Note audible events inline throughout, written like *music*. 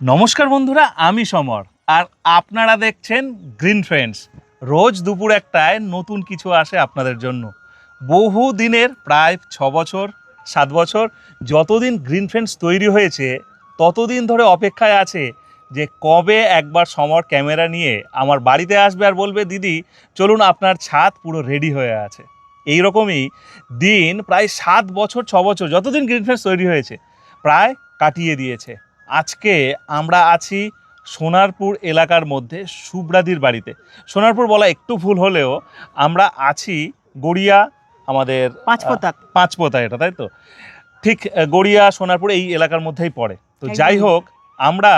নমস্কার বন্ধুরা, আমি সমর। আর আপনারা দেখছেন গ্রিন ফ্রেন্ডস রোজ দুপুর একটায় নতুন কিছু আসে আপনাদের জন্য। বহু দিনের, প্রায় ছ বছর, সাত বছর যতদিন গ্রিন ফ্রেন্ডস তৈরি হয়েছে, ততদিন ধরে অপেক্ষায় আছে যে কবে একবার সমর ক্যামেরা নিয়ে আমার বাড়িতে আসবে আর বলবে, দিদি, চলুন আপনার ছাদ পুরো রেডি হয়ে আছে। এই রকমই দিন প্রায় সাত বছর, ছ বছর যতদিন গ্রিন ফ্রেন্ডস তৈরি হয়েছে, প্রায় কাটিয়ে দিয়েছে। আজকে আমরা আছি সোনারপুর এলাকার মধ্যে সুব্রাদির বাড়িতে। সোনারপুর বলা একটু ভুল হলেও আমরা আছি গড়িয়া আমাদের পাঁচপোতা। পাঁচপোতা এটা তাই তো? ঠিক গড়িয়া সোনারপুর এই এলাকার মধ্যেই পড়ে। তো যাই হোক আমরা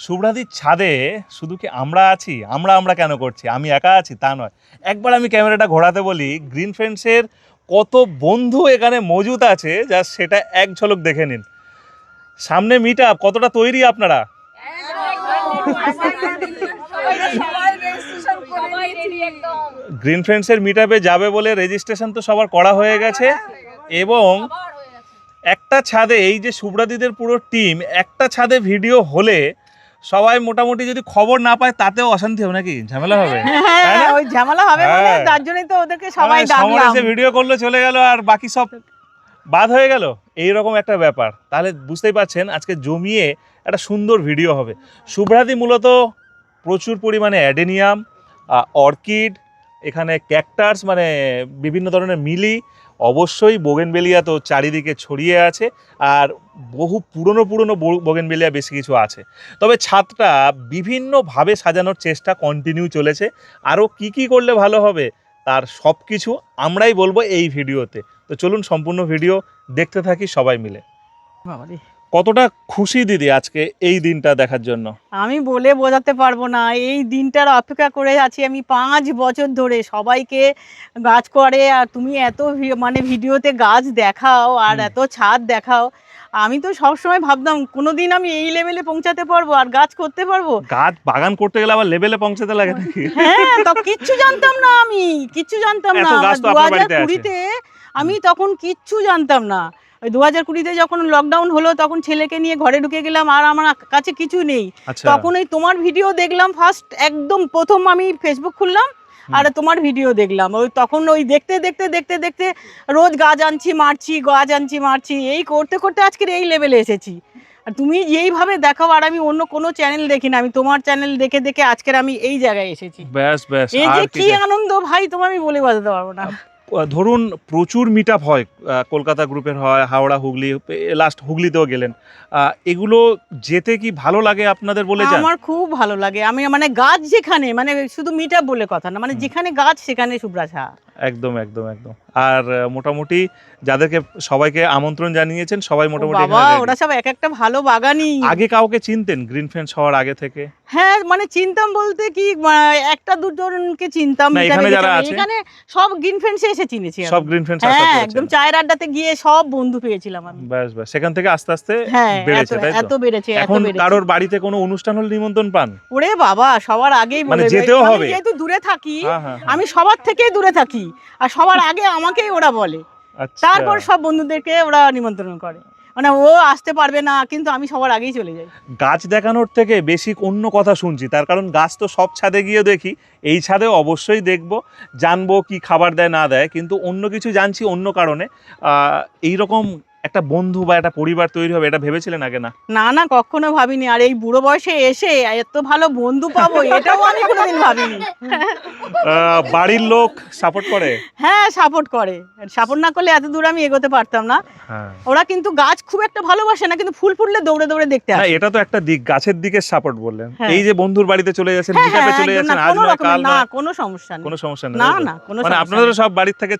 সুব্রাদির ছাদে শুধু কি আমরা আছি আমরা আমরা কেন করছি? আমি একা আছি তা নয়। একবার আমি ক্যামেরাটা ঘোরাতে বলি গ্রিন ফ্রেন্ডসের কত বন্ধু এখানে মজুদ আছে যা সেটা এক ঝলক দেখে নিন। সামনে মিট আপ কতটা তৈরি আপনারা? গ্রিন ফ্রেন্ডসের মিট আপে যাবে বলে রেজিস্ট্রেশন তো সবার করা হয়ে গেছে। এবং একটা ছাদে এই যে সুব্রাদিদের পুরো টিম একটা ছাদে ভিডিও হলে সবাই মোটামুটি যদি খবর না পায় তাতেও অশান্তি হবে নাকি? ঝামেলা হবে। না? হ্যাঁ ওই ঝামেলা হবে হ্যাঁ। তার জন্যই তো ওদেরকে সবাই মানে ভিডিও করল চলে গেল আর বাকি সব বাদ হয়ে গেল? এই রকম একটা ব্যাপার। তাহলে বুঝতেই পারছেন, আজকে জমিয়ে একটা সুন্দর ভিডিও হবে। শুভ্রাদি মূলত প্রচুর পরিমাণে অ্যাডেনিয়াম অর্কিড, এখানে ক্যাকটাস মানে বিভিন্ন ধরনের মিলি, অবশ্যই বোগেনবেলিয়া তো চারিদিকে ছড়িয়ে আছে, আর বহু পুরনো পুরনো বোগেনবেলিয়া বেশি কিছু আছে। তবে ছাদটা বিভিন্নভাবে সাজানোর চেষ্টা কন্টিনিউ চলেছে। আরও কি কি করলে ভালো হবে? তার সব কিছু আমরাই বলব এই ভিডিওতে। তো চলুন সম্পূর্ণ ভিডিও দেখতে থাকি সবাই মিলে। কতটা খুশি দিদি আজকে এই দিনটা দেখার জন্য? আমি বলে বোঝাতে পারব না এই দিনটার অপেক্ষা করে আছি আমি পাঁচ বছর ধরে সবাইকে গাছ করে আর তুমি এত মানে ভিডিওতে গাছ দেখাও আর এত ছাদ দেখাও আমি তো সবসময় ভাবতাম কোনোদিন আমি এই লেভেলে পৌঁছাতে পারব আর গাছ করতে পারব। গাছ বাগান করতে গেলে আবার লেভেলে পৌঁছাতে লাগে নাকি? হ্যাঁ তো কিচ্ছু জানতাম না আমি কিচ্ছু জানতাম না। দু হাজার কুড়িতে আমি তখন কিচ্ছু জানতাম না। ওই দু হাজার কুড়িতে যখন লকডাউন হলো তখন ছেলেকে নিয়ে ঘরে ঢুকে গেলাম আর আমার কাছে কিছু নেই। আচ্ছা। তখন ওই তোমার ভিডিও দেখলাম ফার্স্ট একদম প্রথম আমি ফেসবুক খুললাম আর তোমার ভিডিও দেখলাম। ওই তখন ওই দেখতে দেখতে দেখতে দেখতে রোজ গাছ আনছি মারছি গাছ আনছি মারছি এই করতে করতে আজকের এই লেভেলে এসেছি। আর তুমি যেইভাবে দেখাও আর আমি অন্য কোনো চ্যানেল দেখি না আমি তোমার চ্যানেল দেখে দেখে আজকের আমি এই জায়গায় এসেছি। ব্যাস ব্যাস এই যে কি কি আনন্দ ভাই তোমার আমি বলে বাজাতে পারব না। ধরুন প্রচুর মিট আপ হয় কলকাতা গ্রুপের হয় হাওড়া হুগলি লাস্ট হুগলিতেও গেলেন। এগুলো যেতে কি ভালো লাগে আপনাদের বলে আমার খুব ভালো লাগে। আমি মানে গাছ যেখানে মানে শুধু মিট বলে কথা না মানে যেখানে গাছ সেখানে সুব্রাছা একদম একদম একদম। আর মোটামুটি যাদেরকে সবাইকে আমন্ত্রণ জানিয়েছেন সবাই মোটামুটি বাবা ওরা সব এক একটা ভালো বাগানি। আগে কাউকে চিনতেন গ্রিন ফ্রেন্ডস হওয়ার আগে থেকে? হ্যাঁ মানে চিনতাম বলতে কি একটা দুজনকে চিনতাম এখানে যারা আছে? এখানে সব গ্রিন ফ্রেন্ডসে এসে চিনেছি সব গ্রিন ফ্রেন্ডস হ্যাঁ একদম চায়ের আড্ডাতে গিয়ে সব বন্ধু পেয়েছিলাম আমি। ব্যাস ব্যাস সেখান থেকে আস্তে আস্তে হ্যাঁ বেড়েছে এত- তাই এত বেড়েছে এখন কারোর বাড়িতে কোনো অনুষ্ঠান হলে নিমন্ত্রণ পান? ওরে বাবা সবার আগেই মানে যেতেও হবে। যেহেতু দূরে থাকি হ্যাঁ হ্যাঁ। আমি সবার থেকেই দূরে থাকি। আর সবার আগে আমাকেই ওরা বলে। আচ্ছা। তারপর সব বন্ধুদেরকে ওরা নিমন্ত্রণ করে। মানে ও আসতে পারবে না কিন্তু আমি সবার আগেই চলে যাই। গাছ দেখানোর থেকে বেশি অন্য কথা শুনছি। তার কারণ গাছ তো সব ছাদে গিয়ে দেখি। এই ছাদে অবশ্যই দেখব। জানব কি খাবার দেয় না দেয়। কিন্তু অন্য কিছু জানছি অন্য কারণে। এই রকম একটা বন্ধু বা একটা পরিবার তৈরি হবে এটা ভেবেছিলেন আগে না? না না কখনো ভাবিনি। আর এই বুড়ো বয়সে এসে এত ভালো বন্ধু পাবো এটাও আমি কোনোদিন ভাবিনি। আহ, বাড়ির লোক সাপোর্ট করে? হ্যাঁ সাপোর্ট করে। সাপোর্ট না করলে এত দূর আমি এগোতে পারতাম না। হ্যাঁ। ওরা কিন্তু গাছ খুব একটা ভালোবাসে না কিন্তু ফুল ফুললে দৌড়ে দৌড়ে দেখতে হ্যাঁ আসে। এটা তো একটা দিক গাছের দিকে সাপোর্ট বললেন। হ্যাঁ। এই যে বন্ধুর বাড়িতে চলে যাচ্ছেন হ্যাঁ হ্যাঁ চলে একদম যাচ্ছেন না, আজ কোনো নয় কাল না নয়। কোনো সমস্যা নেই। কোনো সমস্যা নেই না না কোনো মানে সমস্যা নেই। সব বাড়ির থেকে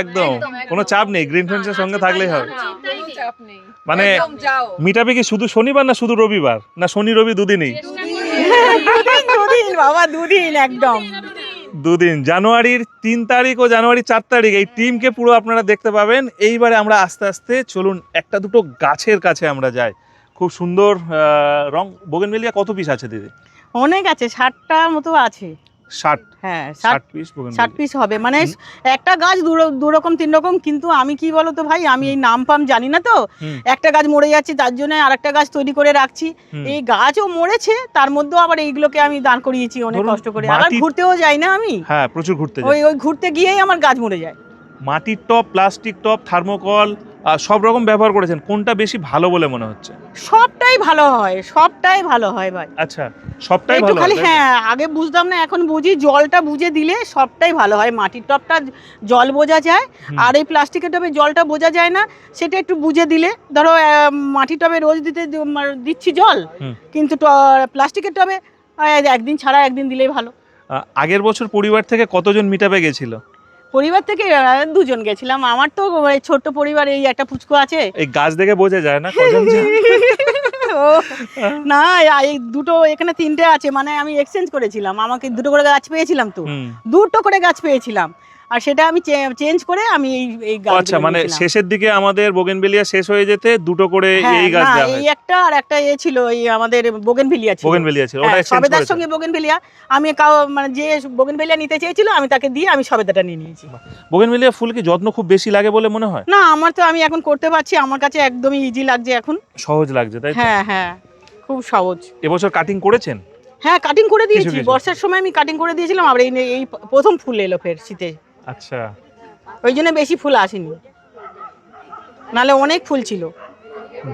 একদম কোনো চাপ নেই গ্রিন ফ্রেন্ডসের সঙ্গে থাকলেই হবে। মানে মিটাবে কি শুধু শনিবার না শুধু রবিবার? না শনি রবি দুদিনই? দুদিন দুদিন বাবা দুদিন একদম। দুদিন। জানুয়ারির তিন তারিখ ও জানুয়ারির চার তারিখ এই টিমকে পুরো আপনারা দেখতে পাবেন। এইবারে আমরা আস্তে আস্তে চলুন একটা দুটো গাছের কাছে আমরা যাই। খুব সুন্দর আহ, রং বোগেনভেলিয়া কত পিস আছে দিদি? অনেক আছে ষাটটার মতো আছে। ষাট হ্যাঁ ষাট পিস ষাট পিস হবে। মানে একটা গাছ দু রকম তিন রকম কিন্তু আমি কি বলতো ভাই আমি এই নাম পাম জানি না তো। একটা গাছ মরে যাচ্ছে তার জন্য আরেকটা গাছ তৈরি করে রাখছি। এই গাছও মরেছে তার মধ্যেও আবার এইগুলোকে আমি দান করিয়েছি অনেক কষ্ট করে। আবার ঘুরতেও যাই না আমি? হ্যাঁ প্রচুর ঘুরতে ওই ওই ঘুরতে গিয়েই আমার গাছ মরে যায়। মাটির টপ প্লাস্টিক টপ থার্মোকল সব রকম ব্যবহার করেছেন। কোনটা বেশি ভালো বলে মনে হচ্ছে? সবটাই ভালো হয় সবটাই ভালো হয় ভাই। আচ্ছা সবটাই ভালো খালি হয়, আগে বুঝতাম না এখন বুঝি জলটা বুঝে দিলে সবটাই ভালো হয়। মাটির টপটা জল বোঝা যায় আর এই প্লাস্টিকের টবে জলটা বোঝা যায় না সেটা একটু বুঝে দিলে ধরো মাটির টবে রোজ দিতে দিচ্ছি জল কিন্তু প্লাস্টিকের টবে একদিন ছাড়া একদিন দিলেই ভালো। আগের বছর পরিবার থেকে কতজন মিটাপে গেছিল? পরিবার থেকে দুজন গেছিলাম। আমার তো ছোট্ট পরিবার এই একটা ফুচকু আছে। এই গাছ দেখে বোঝা যায় না *laughs* না এই দুটো এখানে তিনটে আছে মানে আমি এক্সচেঞ্জ করেছিলাম। আমাকে দুটো করে গাছ পেয়েছিলাম তো। দুটো করে গাছ পেয়েছিলাম। আর সেটা আমি চেঞ্জ করে আমি এই এই গাছ আচ্ছা মানে শেষের দিকে আমাদের বোগেনবেলিয়া শেষ হয়ে যেতে দুটো করে এই গাছ দেওয়া হ্যাঁ, এই একটা আর একটা এ ছিল এই আমাদের বোগেনভিলিয়া ছিল। বোগেনবেলিয়া ছিল ওটা হ্যাঁ, সবেদার সঙ্গে বোগেনভিলিয়া। আমি কাউ মানে যে বোগেনভিলিয়া নিতে চেয়েছিল আমি তাকে দিয়ে আমি সবেদাটা নিয়ে নিয়েছি। বোগেনবেলিয়া ফুল কি যত্ন খুব বেশি লাগে বলে মনে হয়? না আমার তো আমি এখন করতে পারছি আমার কাছে একদমই ইজি লাগছে এখন। সহজ লাগছে তাই তো? হ্যাঁ হ্যাঁ খুব সহজ। এবছর কাটিং করেছেন? হ্যাঁ কাটিং করে দিয়েছি বর্ষার সময় আমি কাটিং করে দিয়েছিলাম আবার এই এই প্রথম ফুল এলো ফের শীতে। আচ্ছা। ওই জন্য বেশি ফুল আসেনি। নালে অনেক ফুল ছিল।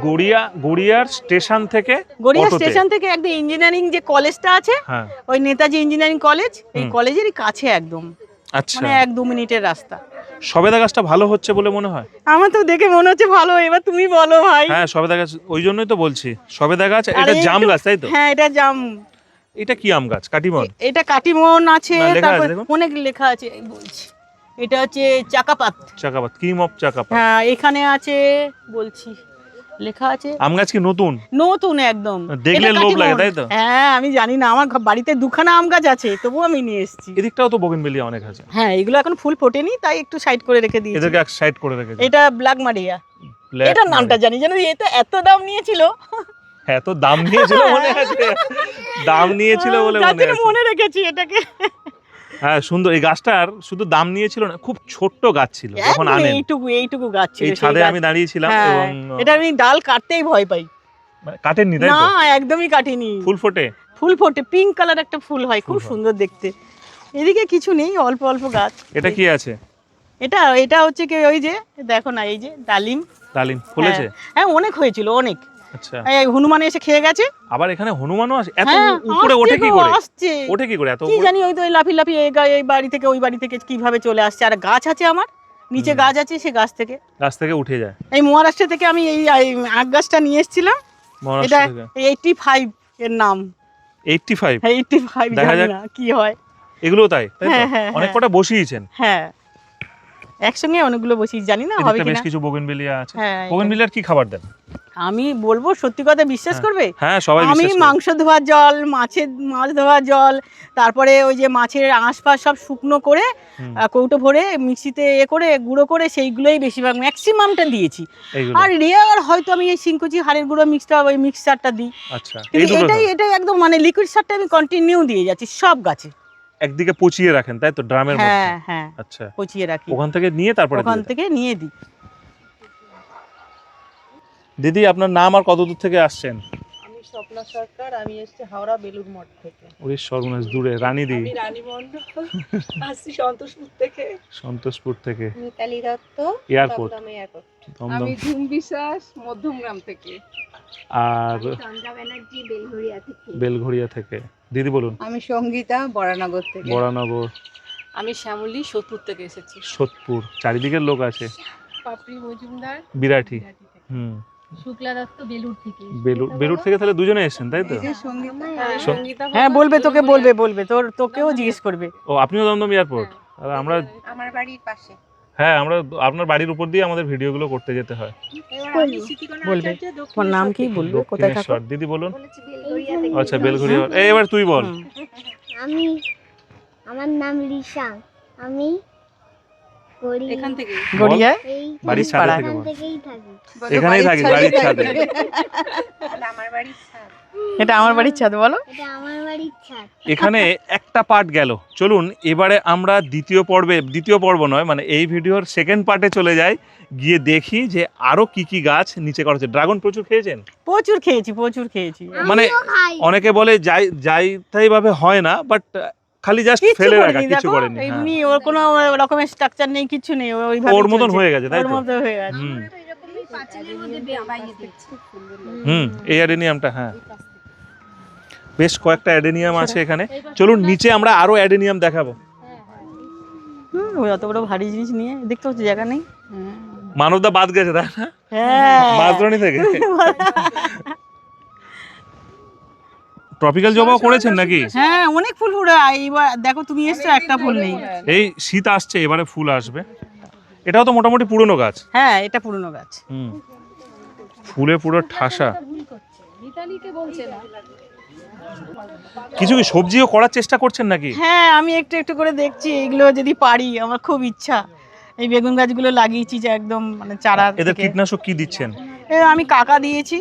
গড়িয়া গড়িয়ার স্টেশন থেকে গড়িয়া স্টেশন থেকে একদম ইঞ্জিনিয়ারিং যে কলেজটা আছে হ্যাঁ। ওই নেতাজি ইঞ্জিনিয়ারিং কলেজ এই কলেজেরই কাছে একদম। আচ্ছা। মানে এক দু মিনিটের রাস্তা। সবেদা গাছটা ভালো হচ্ছে বলে মনে হয়? আমার তো দেখে মনে হচ্ছে ভালো এবার তুমি বলো ভাই। হ্যাঁ সবেদা গাছ ওই জন্যই তো বলছি। সবেদা গাছ এটা জাম গাছ তাই তো? হ্যাঁ এটা জাম। এটা কি আম গাছ? কাটিমন? এটা কাটিমন আছে তারপর অনেক লেখা আছে বলছি। এটা হচ্ছে চাকাপাত। চাকাপাত কিং অফ চাকাপাত। হ্যাঁ এখানে আছে বলছি লেখা আছে? আম গাছ কি নতুন? নতুন একদম। দেখলে লোভ লাগে, তাই তো? হ্যাঁ আমি জানি না আমার বাড়িতে দুখানা আম গাছ আছে তবুও আমি নিয়ে এসেছি। এদিকটাও তো বোগেনবেলিয়া অনেক আছে। হ্যাঁ এগুলো এখন ফুল ফোটেনি তাই একটু সাইড করে রেখে দিয়েছি। এদেরকে সাইড করে রেখেছে এটা ব্ল্যাক মারিয়া এটার নামটা। জানি জানো এটা এত দাম নিয়েছিল। হ্যাঁ তো দাম নিয়েছিল মনে আছে। দাম নিয়েছিল বলে মনে আছে। মনে রেখেছি এটাকে। হ্যাঁ সুন্দর। এই গাছটার শুধু দাম নিয়েছিল না খুব ছোট্ট গাছ ছিল যখন আনেন। এইটুকু এইটুকু গাছ ছিল এই ছাদে আমি দাঁড়িয়েছিলাম হ্যাঁ, এবং এটা আমি ডাল কাটতেই ভয় পাই। মানে কাটেননি তাই না একদমই কাটিনি। ফুল ফোটে? ফুল ফোটে পিঙ্ক কালার একটা ফুল হয় খুব সুন্দর দেখতে। এদিকে কিছু নেই অল্প অল্প গাছ। এটা কি আছে? এটা এটা হচ্ছে কি ওই যে দেখো না এই যে ডালিম। ডালিম ফুলেছে? হ্যাঁ অনেক হয়েছিল অনেক। আচ্ছা। এই হনুমান এসে খেয়ে গেছে? আবার এখানে হনুমানও আসে? এত হ্যাঁ, উপরে ওঠে কি করে? আসছে। ওঠে কি করে? এত কি জানি ওই তো লাফি লাফি এই বাড়ি থেকে ওই বাড়ি থেকে কীভাবে চলে আসছে? আর গাছ আছে আমার? নিচে গাছ আছে সে গাছ থেকে। গাছ থেকে উঠে যায়। এই মহারাষ্ট্র থেকে আমি এই আখ গাছটা নিয়ে এসেছিলাম। এটা এইটটি ফাইভ এর নাম। এইটটি ফাইভ এইটটি ফাইভ দেখা জানি। না কি হয়। এগুলো তাই হ্যাঁ, হ্যাঁ, অনেক। কটা বসিয়েছেন। হ্যাঁ। একসঙ্গে অনেকগুলো বসি জানি না হবে এদিকটা বেশ কিছু বোগেনবেলিয়া আছে। বোগেনবেলিয়ার কি খাবার দেন? আমি বলব সত্যি কথা বিশ্বাস হ্যাঁ, করবে? হ্যাঁ আমি মাংস ধোয়ার জল মাছের মাছ ধোয়ার জল তারপরে ওই যে মাছের আঁশপাশ সব শুকনো করে কৌটো ভরে মিক্সিতে এ করে গুঁড়ো করে সেইগুলোই বেশিরভাগ ম্যাক্সিমামটা দিয়েছি। আর রেয়ার হয়তো আমি এই সিংকুচি হাড়ের গুঁড়ো মিক্সটা ওই মিক্সারটা দিই। আচ্ছা কিন্তু এটাই এটাই একদম মানে লিকুইড সারটা আমি কন্টিনিউ দিয়ে যাচ্ছি সব গাছে। একদিকে পচিয়ে রাখেন তাই তো? ড্রামের মধ্যে। হ্যাঁ হ্যাঁ আচ্ছা। পচিয়ে রাখি। ওখান থেকে নিয়ে তারপরে ওখান থেকে নিয়ে দিই। দিদি আপনার নাম আর কত দূর থেকে আসছেন? আমি স্বপ্না সরকার আমি এসেছি হাওড়া বেলুর মঠ থেকে। সর্বনাশ দূরে আমি রানী আসছি সন্তোষপুর থেকে। সন্তোষপুর থেকে। মিতালি দত্ত এয়ারপোর্ট দমদম। আমি ঝুম বিশ্বাস মধ্যমগ্রাম থেকে। আর চন্দ্রা ব্যানার্জি বেলঘরিয়া থেকে। বেলঘড়িয়া থেকে। দিদি বলুন। আমি সঙ্গীতা বরানগর থেকে। বরানগর। আমি শ্যামলী সোদপুর থেকে এসেছি। সোদপুর। চারিদিকের লোক আছে। পাপড়ি মজুমদার। বিরাটি হুম। শুক্লা দত্ত বেলুর থেকে বেলুর বেলুর থেকে তাহলে দুজনে এসেছেন তাই তো? এই যে সঙ্গীতা হ্যাঁ বলবে তোকে বলবে বলবে তোর তোকেও জিজ্ঞেস করবে। ও আপনিও দমদম এয়ারপোর্ট? আর আমরা আমার বাড়ির পাশে। হ্যাঁ আমরা আপনার বাড়ির উপর দিয়ে আমাদের ভিডিওগুলো করতে যেতে হয়। বলবে তোমার নাম কি বলবে? কোথায় থাকো? দিদি বলুন। আচ্ছা বেলঘড়িয়া এবার তুই বল। আমি আমার নাম লিশা আমি এখান থেকে গড়িয়ায়? এই বাড়ির ছাদে থেকে এখানেই থাকি বাড়ির ছাদে। আমার বাড়ির ছাদ। এটা আমার বাড়ির ছাদ বলো। এটা আমার বাড়ির ছাদ। এখানে একটা পার্ট গেল। চলুন এবারে আমরা দ্বিতীয় পর্বে দ্বিতীয় পর্ব নয় মানে এই ভিডিওর সেকেন্ড পার্টে চলে যাই। গিয়ে দেখি যে আরও কি কি গাছ নিচে করা হচ্ছে। ড্রাগন প্রচুর খেয়েছেন? প্রচুর খেয়েছি প্রচুর খেয়েছি। মানে অনেকে বলে যাই যাই তাই ভাবে হয় না বাট খালি জাস্ট ফেলে রাখা কিছু করেনি হ্যাঁ। এমনি ওর কোনো রকমের স্ট্রাকচার নেই কিছু নেই ওইভাবে ওর মতন হয়ে গেছে তাই ওর তো? মতো হয়ে গেছে। হুম। এই অ্যাডেনিয়ামটা হ্যাঁ। বেশ কয়েকটা অ্যাডেনিয়াম আছে এখানে। চলুন নিচে আমরা আরও অ্যাডেনিয়াম দেখাবো। ওই অত বড় ভারী জিনিস নিয়ে দেখতে হচ্ছে জায়গা নেই। মানবদা বাদ গেছে তাই না? হ্যাঁ। মাঝরানি থেকে? *laughs* ট্রপিক্যাল জবাও করেছেন নাকি? হ্যাঁ অনেক ফুল ফুটে। এইবার দেখো তুমি এসছো একটা ফুল নেই। এই শীত আসছে এবারে ফুল আসবে। এটাও তো মোটামুটি পুরনো গাছ। হ্যাঁ এটা পুরনো গাছ। হুম। ফুলে পুরো ঠাসা। মিতালিকে বলছে না। কিছু কি সবজিও করার চেষ্টা করছেন নাকি? হ্যাঁ আমি একটু একটু করে দেখছি এগুলো যদি পারি আমার খুব ইচ্ছা। এই বেগুন গাছগুলো লাগিয়েছি যে একদম মানে চারা এদের কীটনাশক কি দিচ্ছেন? এ, আমি কাকা দিয়েছি।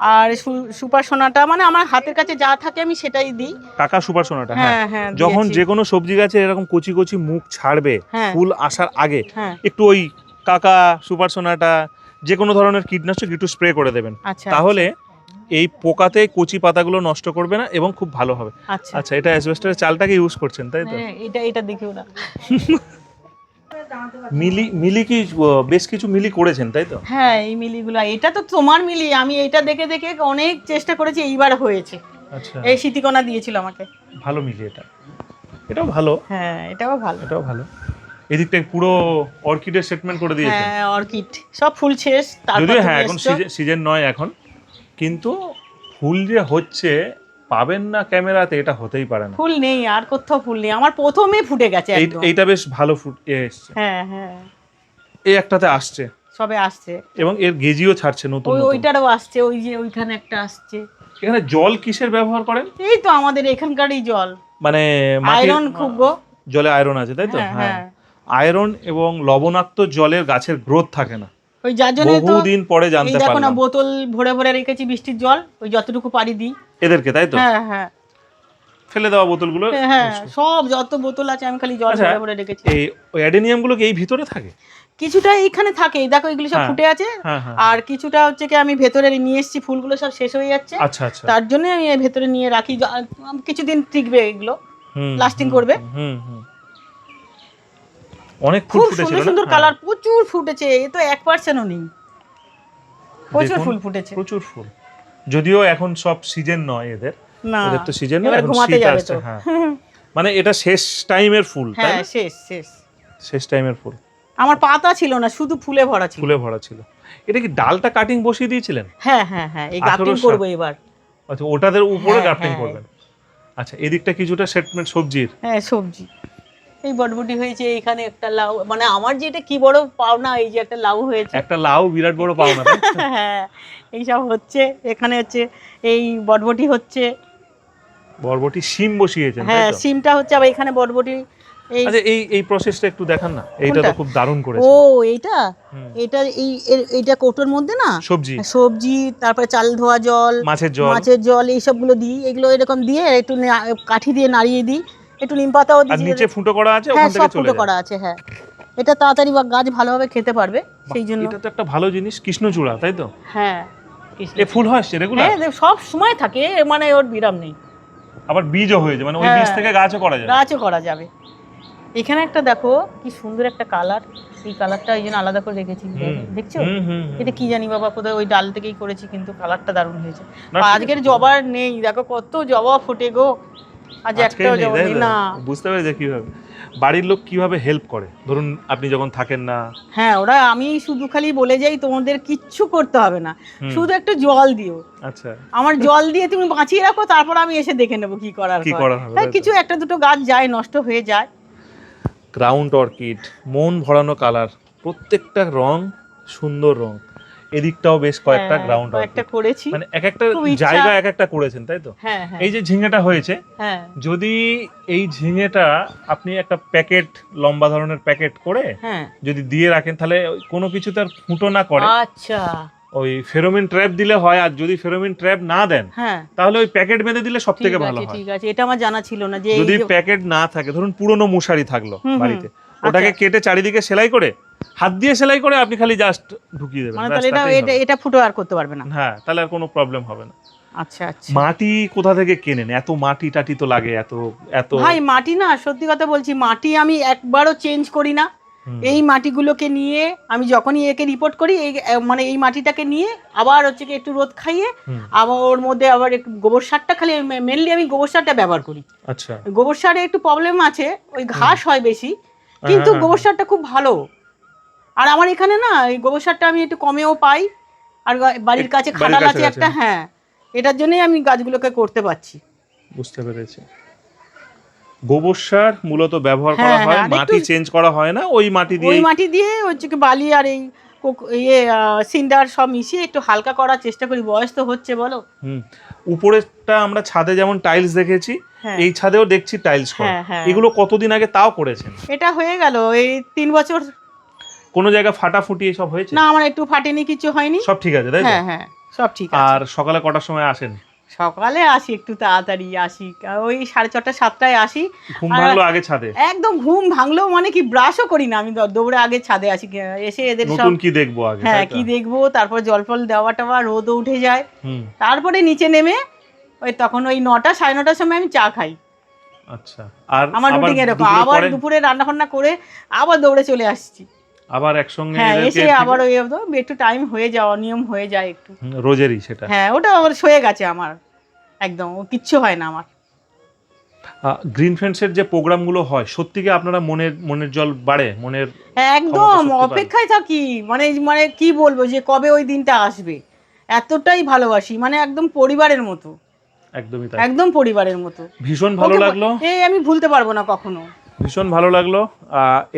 আর সুপার সোনাটা মানে আমার হাতের কাছে যা থাকে আমি সেটাই দিই। কাকা সুপার সোনাটা হ্যাঁ। হ্যাঁ হ্যাঁ যখন। যে কোনো সবজি গাছে এরকম কচি কচি মুখ ছাড়বে হ্যাঁ। ফুল আসার আগে হ্যাঁ। একটু ওই কাকা সুপার সোনাটা যে কোনো ধরনের কীটনাশক একটু স্প্রে করে দেবেন। আচ্ছা তাহলে এই পোকাতে কচি পাতাগুলো নষ্ট করবে না এবং খুব ভালো হবে। আচ্ছা। আচ্ছা এটা অ্যাসবেস্টারের চালটাকে ইউজ করছেন তাই তো? হ্যাঁ এটা এটা দেখি ওরা *laughs* মিলি মিলি কি বেশ কিছু মিলি করেছেন তাই তো? হ্যাঁ এই মিলিগুলো এটা তো তোমার মিলি আমি এটা দেখে দেখে অনেক চেষ্টা করেছি এইবার হয়েছে। আচ্ছা। এই স্মৃতিকণা দিয়েছিল আমাকে। ভালো মিলি এটা। এটাও ভালো। হ্যাঁ এটাও ভালো। এটাও ভালো। এদিকটা পুরো অর্কিডের সেটমেন্ট করে দিয়েছেন। হ্যাঁ অর্কিড। সব ফুল শেষ তারপর যদিও হ্যাঁ এখন। সিজন নয় এখন। কিন্তু ফুল যে হচ্ছে পাবেন না ক্যামেরাতে এটা হতেই পারে না। ফুল নেই আর কোথাও ফুল নেই। আমার প্রথমে ফুটে গেছে একদম। এইটা বেশ ভালো ফুট এসছে। হ্যাঁ হ্যাঁ। এই একটাতে আসছে। সবে আসছে। এবং এর গেজিও ছাড়ছে নতুন ওই ওইটারও আসছে ওই যে ওইখানে একটা আসছে। এখানে জল কিসের ব্যবহার করেন? এই তো আমাদের এখানকারই জল। মানে আয়রন খুব গো। জলে আয়রন আছে তাই তো? হ্যাঁ হ্যাঁ। হ্যাঁ। আয়রন এবং লবণাক্ত জলের গাছের গ্রোথ থাকে না। ওই যার জন্য তো বহুদিন পরে এই জানতে দেখো না বোতল ভরে ভরে রেখেছি বৃষ্টির জল ওই যতটুকু পারি দিই। এদেরকে তাই তো? হ্যাঁ হ্যাঁ। ফেলে দেওয়া বোতলগুলো? হ্যাঁ সব যত বোতল আছে আমি খালি জল আচ্ছা। ভরে ভরে রেখেছি। এই অ্যাডেনিয়ামগুলো কি এই ভিতরে থাকে? কিছুটা এইখানে থাকে দেখো এগুলো সব হ্যাঁ। ফুটে আছে। হ্যাঁ হ্যাঁ আর কিছুটা হচ্ছে কি আমি ভেতরে নিয়ে এসেছি ফুলগুলো সব শেষ হয়ে যাচ্ছে। আচ্ছা আচ্ছা। তার জন্য আমি ভেতরে নিয়ে রাখি কিছুদিন টিকবে এগুলো। lasting করবে। হুম হুম অনেক ফুল খুব সুন্দর সুন্দর হ্যাঁ, কালার প্রচুর ফুটেছে এ তো এক পার্সেন্টও নেই। প্রচুর ফুল ফুটেছে। প্রচুর ফুল। যদিও এখন সব সিজন নয় এদের। না এদের তো সিজন নয় এখন শীত আসছে হ্যাঁ। মানে এটা শেষ টাইমের ফুল হ্যাঁ শেষ শেষ। শেষ টাইমের ফুল। আমার পাতা ছিল না শুধু ফুলে ভরা ছিল। ফুলে ভরা ছিল। এটা কি ডালটা কাটিং বসিয়ে দিয়েছিলেন? হ্যাঁ হ্যাঁ হ্যাঁ এই 1800 করব এবার। আচ্ছা ওটাদের উপরে হ্যাঁ, গ্রাফটিং হ্যাঁ। করবেন। আচ্ছা এদিকটা কিছুটা সেটমেন্ট সবজির। হ্যাঁ সবজি। এই বটবটি হয়েছে এখানে একটা লাউ মানে আমার যে এটা কি বড় পাওনা এই যে একটা লাউ হয়েছে। একটা লাউ বিরাট বড় পাওনা? *laughs* হ্যাঁ এইসব হচ্ছে এখানে হচ্ছে এই বটবটি হচ্ছে। বরবটি সিম বসিয়েছেন হ্যাঁ সিমটা হচ্ছে আবার এখানে বটবটি এই আচ্ছা এই এই প্রসেসটা একটু দেখান না এইটা তো খুব দারুণ ও করেছে এইটা? হুম। এটা এই এইটা কৌটোর মধ্যে না? সবজি। সবজি তারপরে চাল ধোয়া জল মাছের জল। মাছের জল এইসবগুলো দিই এগুলো এরকম দিয়ে একটু কাঠি দিয়ে নাড়িয়ে দিই একটু নিম পাতাও আর নিচে ফুটো করা আছে হ্যাঁ ওখান সব থেকে চলে ফুটো যায়। করা আছে হ্যাঁ। এটা তাড়াতাড়ি বা গাছ ভালোভাবে খেতে পারবে সেই জন্য। এটা তো একটা ভালো জিনিস কৃষ্ণচূড়া তাই তো? হ্যাঁ এ ফুল হয় রেগুলার হ্যাঁ সব সময় থাকে মানে ওর বিরাম নেই। আবার বীজও হয়েছে মানে ওই হ্যাঁ। বীজ থেকে গাছও করা যায়। গাছও করা যাবে। এখানে একটা দেখো কি সুন্দর একটা কালার এই কালারটা এই জন্য আলাদা করে রেখেছি। হুম। দেখছ? হুম, হুম, হুম। এটা কি জানি বাবা কোথায় ওই ডাল থেকেই করেছি কিন্তু কালারটা দারুণ হয়েছে। না, আজকের জবার নেই দেখো কত জবা ফুটে গো। আজ একটাও? না বুঝতে পেরেছে কীভাবে। বাড়ির লোক কীভাবে হেল্প করে? ধরুন আপনি যখন থাকেন না। হ্যাঁ ওরা আমি শুধু খালি বলে যাই তোমাদের কিচ্ছু করতে হবে না। শুধু একটু জল দিও। আচ্ছা। আমার জল দিয়ে তুমি বাঁচিয়ে রাখো তারপর আমি এসে দেখে নেব কি করার কি। করা হবে, হ্যাঁ? কিছু একটা দুটো গাছ যায় নষ্ট হয়ে যায়। গ্রাউন্ড অর্কিড মন ভরানো কালার প্রত্যেকটা রং সুন্দর রং। এদিকটাও বেশ কয়েকটা হ্যাঁ, গ্রাউন্ড কয়েকটা করেছি। মানে এক একটা জায়গা এক একটা করেছেন তাই তো? হ্যাঁ হ্যাঁ। এই যে ঝিঙেটা হয়েছে হ্যাঁ। যদি এই ঝিঙেটা আপনি একটা প্যাকেট লম্বা ধরনের প্যাকেট করে হ্যাঁ। যদি দিয়ে রাখেন তাহলে কোনো কিছু তার ফুটো না করে। আচ্ছা। ওই ফেরোমিন ট্র্যাপ দিলে হয় আর যদি ফেরোমিন ট্র্যাপ না দেন হ্যাঁ। তাহলে ওই প্যাকেট বেঁধে দিলে সব থেকে ভালো হয়। ঠিক আছে। এটা আমার জানা ছিল না যে যদি প্যাকেট না থাকে ধরুন পুরনো মশারি থাকল। বাড়িতে ওটাকে কেটে চারিদিকে সেলাই করে হাত দিয়ে সেলাই করে আপনি খালি জাস্ট ঢুকিয়ে দেবেন। মানে তাহলে এটা এটা এটা ফুটো আর করতে পারবে না। হ্যাঁ তাহলে আর কোনো প্রবলেম হবে না। আচ্ছা আচ্ছা। মাটি কোথা থেকে কেনেন? এত মাটি টাটি তো লাগে এত এত ভাই মাটি না সত্যি কথা বলছি মাটি আমি একবারও চেঞ্জ করি না। এই মাটিগুলোকে নিয়ে আমি যখনই একে রিপোর্ট করি এই মানে এই মাটিটাকে নিয়ে আবার হচ্ছে কি একটু রোদ খাইয়ে আবার ওর মধ্যে আবার একটু গোবর সারটা খালি মেনলি আমি গোবর সারটা ব্যবহার করি। আচ্ছা। গোবর সারে একটু প্রবলেম আছে ওই ঘাস হয় বেশি কিন্তু হ্যাঁ, হ্যাঁ, গোবর সারটা খুব ভালো। আর আমার এখানে না এই গোবর সারটা আমি একটু কমেও পাই আর বাড়ির কাছে বাড়ির আছে। একটা হ্যাঁ এটার জন্যই আমি গাছগুলোকে করতে পারছি। বুঝতে পেরেছি। গোবর সার মূলত ব্যবহার করা হ্যাঁ, হয় হ্যাঁ, মাটি চেঞ্জ করা হয় না ওই মাটি দিয়ে ওই মাটি দিয়ে হচ্ছে কি বালি আর এই ইয়ে সিন্ডার সব মিশিয়ে একটু হালকা করার চেষ্টা করি বয়স তো হচ্ছে বলো। হুম উপরেরটা আমরা ছাদে যেমন টাইলস দেখেছি হ্যাঁ। এই ছাদেও দেখছি টাইলস করা। এগুলো কতদিন আগে তাও করেছেন? এটা হয়ে গেল এই তিন বছর কোনো জায়গা ফাটাফুটি এসব হয়েছে? না আমার একটু ফাটেনি কিছু হয়নি। সব ঠিক আছে তাই হ্যাঁ হ্যাঁ সব ঠিক আছে। আর সকালে কটার সময় আসেন? সকালে আসি একটু তাড়াতাড়ি আসি। ওই সাড়ে ছটা সাতটায় আসি। ঘুম ভাঙলো আগে ছাদে? একদম ঘুম ভাঙলেও মানে কি ব্রাশও করি না আমি দৌড়ে আগে ছাদে আসি। এসে এদের সব নতুন কি দেখব আগে হ্যাঁ কি দেখব? তারপর জল ফল দেওয়া টাওয়া রোদ উঠে যায়। তারপরে নিচে নেমে ওই তখন ওই নটা সাড়ে নটার সময় আমি চা খাই। আচ্ছা আর আমার আবার রুটিন এরকম। আবার দুপুরে রান্না ফান্না করে আবার দৌড়ে চলে আসছি। আবার একসঙ্গে হ্যাঁ এসে আবার ওই একটু টাইম হয়ে যাওয়া নিয়ম হয়ে যায় একটু। রোজেরই সেটা। হ্যাঁ ওটা আমার সয়ে গেছে আমার। একদম কিচ্ছু হয় না আমার। গ্রিন ফ্রেন্ডসের যে প্রোগ্রামগুলো হয় সত্যি কি আপনারা মনের মনের জল বাড়ে? মনের একদম। অপেক্ষায় থাকি। মানে মানে কি বলব যে কবে ওই দিনটা আসবে? এতটাই ভালোবাসি মানে একদম পরিবারের মতো। একদমই তাই। একদম পরিবারের মতো। ভীষণ ভালো লাগল। এই আমি ভুলতে পারব না কখনো। ভীষণ ভালো লাগল।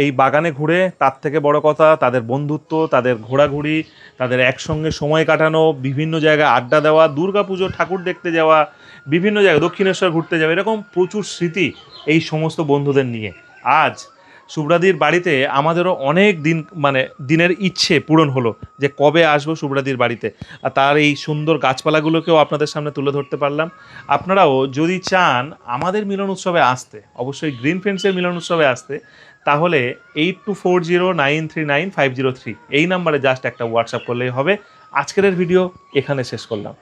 এই বাগানে ঘুরে তার থেকে বড় কথা, তাদের বন্ধুত্ব, তাদের ঘোরাঘুরি, তাদের একসঙ্গে সময় কাটানো, বিভিন্ন জায়গায় আড্ডা দেওয়া, দুর্গাপুজো, ঠাকুর দেখতে যাওয়া, বিভিন্ন জায়গায় দক্ষিণেশ্বর ঘুরতে যাওয়া, এরকম প্রচুর স্মৃতি এই সমস্ত বন্ধুদের নিয়ে। আজ সুব্রাদির বাড়িতে আমাদেরও অনেক দিন মানে দিনের ইচ্ছে পূরণ হলো যে কবে আসব সুব্রাদির বাড়িতে। আর তার এই সুন্দর গাছপালাগুলোকেও আপনাদের সামনে তুলে ধরতে পারলাম। আপনারাও যদি চান আমাদের মিলন উৎসবে আসতে, অবশ্যই গ্রিন ফ্রেন্ডসের মিলন উৎসবে আসতে, তাহলে eight two four zero nine three nine five zero three এই নাম্বারে জাস্ট একটা হোয়াটসঅ্যাপ করলেই হবে। আজকের ভিডিও এখানে শেষ করলাম।